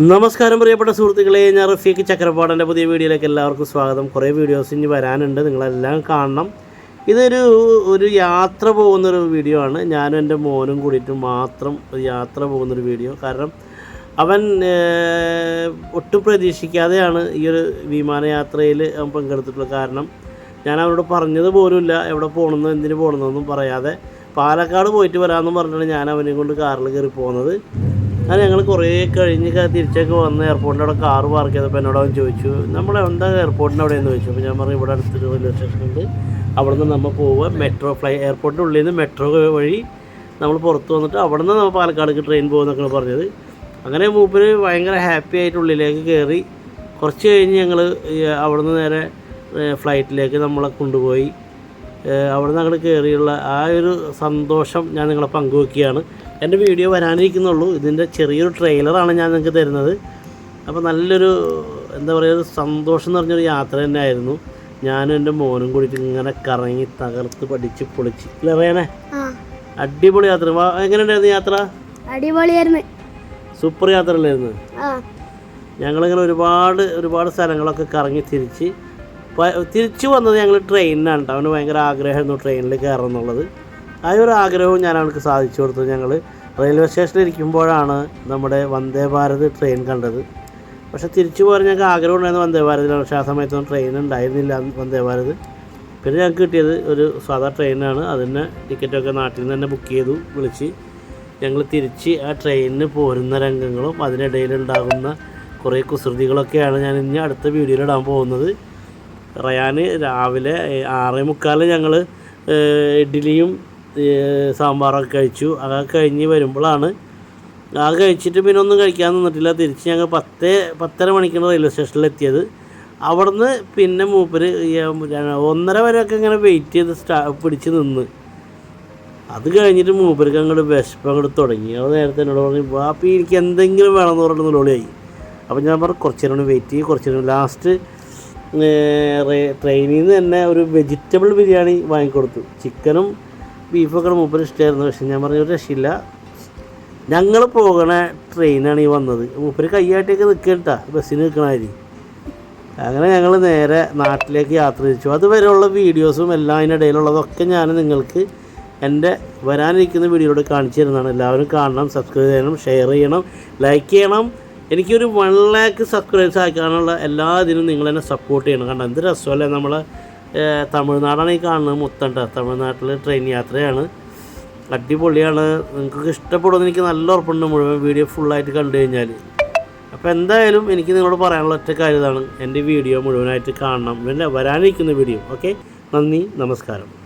നമസ്കാരം പ്രിയപ്പെട്ട സുഹൃത്തുക്കളെ ഞാൻ റഫീഖ് ചക്രപാടന്റെ പുതിയ വീഡിയോയിലേക്ക് എല്ലാവർക്കും സ്വാഗതം. കുറേ വീഡിയോസ് ഇനി വരാനുണ്ട് നിങ്ങളെല്ലാം കാണണം. ഇതൊരു ഒരു യാത്ര പോകുന്നൊരു വീഡിയോ ആണ്. ഞാനും എന്റെ മോനും കൂടിയിട്ട് മാത്രം ഒരു യാത്ര പോകുന്നൊരു വീഡിയോ. കാരണം അവൻ ഒട്ടും പ്രതീക്ഷിക്കാതെയാണ് ഈ ഒരു വിമാനയാത്രയിൽ അവൻ പങ്കെടുത്തിട്ടുള്ളത്. കാരണം ഞാൻ അവരോട് പറഞ്ഞത് പോലുമില്ല എവിടെ പോകണമെന്നോ എന്തിനു പോകണമെന്നൊന്നും പറയാതെ പാലക്കാട് പോയിട്ട് വരാമെന്ന് പറഞ്ഞിട്ടാണ് ഞാൻ അവനെ കൊണ്ട് കാറിൽ കയറി പോകുന്നത്. അങ്ങനെ ഞങ്ങൾ കുറേ കഴിഞ്ഞ് തിരിച്ചൊക്കെ വന്ന് എയർപോർട്ടിന്റെ അവിടെ കാറ് പാർക്ക് ചെയ്തപ്പോൾ എന്നോട് അവൻ ചോദിച്ചു നമ്മൾ എന്താ എയർപോർട്ടിന്റെ അവിടെ എന്ന് ചോദിച്ചു. അപ്പോൾ ഞാൻ പറഞ്ഞു ഇവിടെ അടുത്തൊരു റെയിൽവേ സ്റ്റേഷൻ ഉണ്ട്. അവിടെ നിന്ന് നമ്മൾ പോവുക മെട്രോ ഫ്ലൈ എയർപോർട്ടിന്റെ ഉള്ളിൽ നിന്ന് മെട്രോ വഴി നമ്മൾ പുറത്ത് വന്നിട്ട് അവിടെ നിന്ന് നമ്മൾ പാലക്കാടേക്ക് ട്രെയിൻ പോകുമെന്നൊക്കെ പറഞ്ഞത്. അങ്ങനെ മൂപ്പര് ഭയങ്കര ഹാപ്പി ആയിട്ട് ഉള്ളിലേക്ക് കയറി കുറച്ച് കഴിഞ്ഞ് ഞങ്ങൾ അവിടെ നിന്ന് നേരെ ഫ്ലൈറ്റിലേക്ക് നമ്മളെ കൊണ്ടുപോയി. അവിടെ നിന്ന് അങ്ങോട്ട് കയറിയുള്ള ആ ഒരു സന്തോഷം ഞാൻ നിങ്ങളെ പങ്കുവെക്കുകയാണ്. എന്റെ വീഡിയോ വരാനിരിക്കുന്നുള്ളൂ. ഇതിന്റെ ചെറിയൊരു ട്രെയിലറാണ് ഞാൻ നിങ്ങൾക്ക് തരുന്നത്. അപ്പോൾ നല്ലൊരു എന്താ പറയുക ഒരു സന്തോഷം നിറഞ്ഞൊരു യാത്ര തന്നെ ആയിരുന്നു ഞാനും എന്റെ മോനും കൂടിയിട്ട് ഇങ്ങനെ കറങ്ങി തകർത്ത് പഠിച്ച് പൊളിച്ച്. ഇല്ലേ അറിയാനേ ആ. അടിപൊളി യാത്ര. എങ്ങനെയുണ്ടായിരുന്നു യാത്ര? അടിപൊളിയായിരുന്നു. സൂപ്പർ യാത്ര അല്ലായിരുന്നു ഞങ്ങളിങ്ങനെ ഒരുപാട് ഒരുപാട് സ്ഥലങ്ങളൊക്കെ കറങ്ങി തിരിച്ച് തിരിച്ചു വന്നത് ഞങ്ങൾ ട്രെയിനിനാണ് കേട്ടോ. അവന് ഭയങ്കര ആഗ്രഹമായിരുന്നു ട്രെയിനിൽ കയറണം എന്നുള്ളത്. ആ ഒരു ആഗ്രഹവും ഞാൻ അവൾക്ക് സാധിച്ചു കൊടുത്തു ഞങ്ങൾ. റെയിൽവേ സ്റ്റേഷനിൽ ഇരിക്കുമ്പോഴാണ് നമ്മുടെ വന്ദേ ഭാരത് ട്രെയിൻ കണ്ടത്. പക്ഷെ തിരിച്ചു പോകാൻ ഞങ്ങൾക്ക് ആഗ്രഹം ഉണ്ടായിരുന്നു വന്ദേ ഭാരതിലാണ്. പക്ഷേ ആ സമയത്തൊന്നും ട്രെയിൻ ഉണ്ടായിരുന്നില്ല വന്ദേ ഭാരത്. പിന്നെ ഞങ്ങൾക്ക് കിട്ടിയത് ഒരു സാധാ ട്രെയിനാണ്. അതിന് ടിക്കറ്റൊക്കെ നാട്ടിൽ നിന്ന് തന്നെ ബുക്ക് ചെയ്തു വിളിച്ച്. ഞങ്ങൾ തിരിച്ച് ആ ട്രെയിനിന് പോരുന്ന രംഗങ്ങളും അതിനിടയിലുണ്ടാകുന്ന കുറേ കുസൃതികളൊക്കെയാണ് ഞാൻ ഇനി അടുത്ത വീഡിയോയിൽ ഇടാൻ പോകുന്നത്. റയാന് രാവിലെ ആറേ മുക്കാൽ ഞങ്ങൾ ഇഡ്ഡലിയും സാമ്പാറൊക്കെ കഴിച്ചു. അതൊക്കെ കഴിഞ്ഞ് വരുമ്പോഴാണ് ആ കഴിച്ചിട്ട് പിന്നെ ഒന്നും കഴിക്കാൻ നിന്നിട്ടില്ല. തിരിച്ച് ഞങ്ങൾ പത്ത് പത്തര മണിക്കാണ് റെയിൽവേ സ്റ്റേഷനിൽ എത്തിയത്. അവിടുന്ന് പിന്നെ മൂപ്പര് ഒന്നര വരെയൊക്കെ ഇങ്ങനെ വെയിറ്റ് ചെയ്ത് സ്റ്റാ പിടിച്ച് നിന്ന്. അത് കഴിഞ്ഞിട്ട് മൂപ്പർക്ക് അങ്ങോട്ട് വിശപ്പ് അങ്ങോട്ട് തുടങ്ങി. അത് നേരത്തെ എന്നോട് പറഞ്ഞു അപ്പം എനിക്ക് എന്തെങ്കിലും വേണമെന്ന് പറഞ്ഞിട്ട് നിലവിളിയായി അപ്പം ഞാൻ പറഞ്ഞു കുറച്ച് നേരം വെയിറ്റ് ചെയ്യും കുറച്ച് നേരം ലാസ്റ്റ് ട്രെയിനിൽ നിന്ന് തന്നെ ഒരു വെജിറ്റബിൾ ബിരിയാണി വാങ്ങിക്കൊടുത്തു. ചിക്കനും ബീഫൊക്കെ മൂപ്പര് ഇഷ്ടമായിരുന്നു പക്ഷെ ഞാൻ പറഞ്ഞു രക്ഷയില്ല. ഞങ്ങൾ പോകണ ട്രെയിനാണ് ഈ വന്നത്. മൂപ്പര് കയ്യായിട്ടൊക്കെ നിൽക്കട്ടാ ബസ്സിന് നിൽക്കണമാതിരി അങ്ങനെ ഞങ്ങൾ നേരെ നാട്ടിലേക്ക് യാത്ര തിരിച്ചു. അതുവരെയുള്ള വീഡിയോസും എല്ലാം അതിനിടയിലുള്ളതൊക്കെ ഞാൻ നിങ്ങൾക്ക് എന്റെ വരാനിരിക്കുന്ന വീഡിയോയിലൂടെ കാണിച്ചു തരുന്നതാണ്. എല്ലാവരും കാണണം സബ്സ്ക്രൈബ് ചെയ്യണം ഷെയർ ചെയ്യണം ലൈക്ക് ചെയ്യണം. എനിക്കൊരു വൺ ലാക്ക് സബ്സ്ക്രൈബേഴ്സ് ആക്കാനുള്ള എല്ലാ ഇതിനും നിങ്ങൾ എന്നെ സപ്പോർട്ട് ചെയ്യണം. കാരണം എന്ത് രസമല്ലേ നമ്മൾ തമിഴ്നാടാണ് ഈ കാണുന്നത് മുത്തണ്ട. തമിഴ്നാട്ടിൽ ട്രെയിൻ യാത്രയാണ്. അടിപൊളിയാണ്. നിങ്ങൾക്ക് ഇഷ്ടപ്പെടുമെന്ന് എനിക്ക് നല്ല ഉറപ്പുണ്ട് മുഴുവൻ വീഡിയോ ഫുള്ളായിട്ട് കണ്ടു കഴിഞ്ഞാൽ അപ്പോൾ എന്തായാലും എനിക്ക് നിങ്ങളോട് പറയാനുള്ള ഒറ്റ കാര്യം എന്റെ വീഡിയോ മുഴുവനായിട്ട് കാണണം. പിന്നെ വരാനിരിക്കുന്ന വീഡിയോ ഓക്കെ നന്ദി നമസ്കാരം.